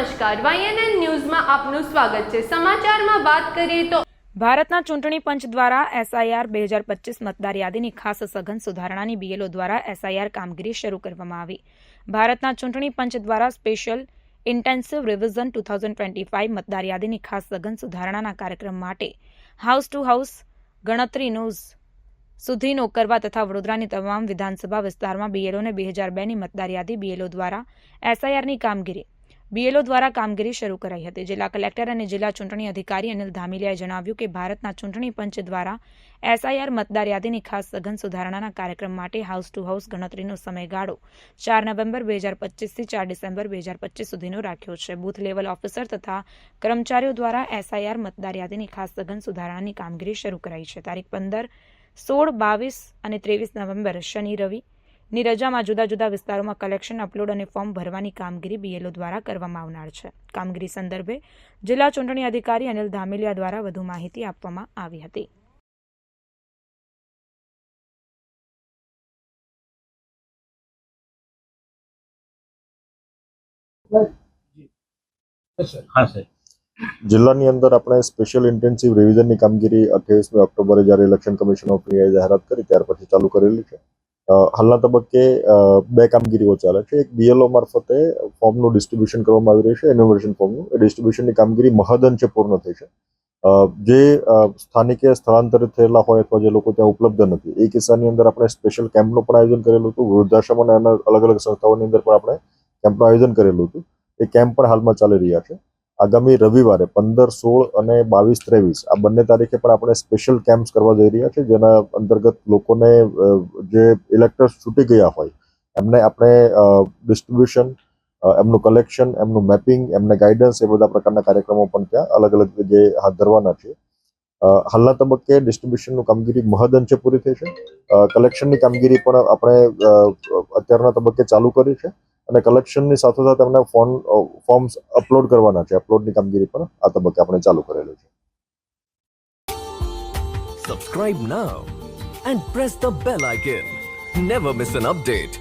નમસ્કાર. વાયએનએન ન્યૂઝમાં આપનું સ્વાગત છે. સમાચારમાં વાત કરીએ તો ભારતના ચૂંટણી પંચ દ્વારા એસઆઈઆર બે હજાર પચીસ મતદાર યાદીની ખાસ સઘન સુધારણાની બીએલઓ દ્વારા એસઆઈઆર કામગીરી શરૂ કરવામાં આવી. ભારતના ચૂંટણી પંચ દ્વારા special intensive revision two thousand twenty five મતદાર યાદીની ખાસ સઘન સુધારણાના કાર્યક્રમ માટે હાઉસ ટુ હાઉસ ગણતરીનો સુધીનો કરવા તથા વડોદરાની તમામ વિધાનસભા વિસ્તારમાં બીએલઓને બે હજાર બેની મતદાર યાદી બીએલઓ દ્વારા એસઆઈઆરની કામગીરી બીએલઓ દ્વારા કામગીરી શરૂ કરાઈ હતી. જિલ્લા કલેક્ટર અને જિલ્લા ચૂંટણી અધિકારી અનિલ ધામિલિયાએ જણાવ્યું કે ભારતના ચૂંટણી પંચ દ્વારા એસઆઈઆર મતદાર યાદીની ખાસ સઘન સુધારણાના કાર્યક્રમ માટે હાઉસ ટુ હાઉસ ગણતરીનો સમયગાળો ચાર નવેમ્બર બે હજાર પચીસથી ચાર ડિસેમ્બર બે હજાર પચીસ સુધીનો રાખ્યો છે. બૂથ લેવલ ઓફિસર તથા કર્મચારીઓ દ્વારા એસઆઈઆર મતદાર યાદીની ખાસ સઘન સુધારણાની કામગીરી શરૂ કરાઈ છે. તારીખ પંદર, સોળ, બાવીસ અને ત્રેવીસ નવેમ્બર, શનિ, રવિ ની રજામાં જુદા જુદા વિસ્તારોમાં કલેક્શન અપલોડ અને ફોર્મ ભરવાની કામગીરી બીએલઓ દ્વારા કરવામાં આવનાર છે. કામગીરી સંદર્ભે જિલ્લા ચૂંટણી અધિકારી અનિલ ધામેલિયા દ્વારા વધુ માહિતી આપવામાં આવી હતી. હા સર જિલ્લાની અંદર આપણે સ્પેશિયલ ઇન્ટેન્સિવ રિવિઝનની કામગીરી અઠ્યાવીસમી ઓક્ટોબરે જ્યારે ઇલેક્શન કમિશન ઓફ ઇન્ડિયાએ જાહેરાત કરી ત્યાર પછી ચાલુ કરેલી છે. હાલના તબક્કે બે કામગીરીઓ ચાલે છે. એક બીએલઓ મારફતે ફોર્મનું ડિસ્ટ્રીબ્યુશન કરવામાં આવી રહ્યું છે એનોવેશન ફોર્મનું. એ ડિસ્ટ્રીબ્યુશનની કામગીરી મહદઅંશે પૂર્ણ થઈ છે. જે સ્થાનિકે સ્થળાંતરિત થયેલા હોય અથવા જે લોકો ત્યાં ઉપલબ્ધ નથી, એ કિસ્સાની અંદર આપણે સ્પેશિયલ કેમ્પનું પણ આયોજન કરેલું હતું. વૃદ્ધાશ્રમ અને અલગ અલગ સંસ્થાઓની અંદર પણ આપણે કેમ્પનું આયોજન કરેલું હતું. એ કેમ્પ પણ હાલમાં ચાલી રહ્યા છે. આગામી રવિવારે પંદર, સોળ અને બાવીસ, ત્રેવીસ આ બંને તારીખે પણ આપણે સ્પેશિયલ કેમ્પ્સ કરવા જઈ રહ્યા છે જેના અંતર્ગત લોકોને જે ઇલેક્ટર્સ છૂટી ગયા હોય, એમને આપણે ડિસ્ટ્રીબ્યુશન એમનું કલેક્શન એમનું મેપિંગ એમને ગાઈડન્સ એ બધા પ્રકારના કાર્યક્રમો પણ ત્યાં અલગ અલગ જગ્યાએ હાથ ધરવાના છે. હાલના તબક્કે ડિસ્ટ્રીબ્યુશનનું કામગીરી મહદઅંશે પૂરી થઈ છે. કલેક્શનની કામગીરી પણ આપણે અત્યારના તબક્કે ચાલુ કરી છે. અને કલેક્શનની સાથોસાથ એમને ફોન ફોર્મ્સ અપલોડ કરવાના છે. અપલોડની કામગીરી પણ આ તબક્કે આપણે ચાલુ કરેલું છે. Subscribe now and press the bell icon never miss an update.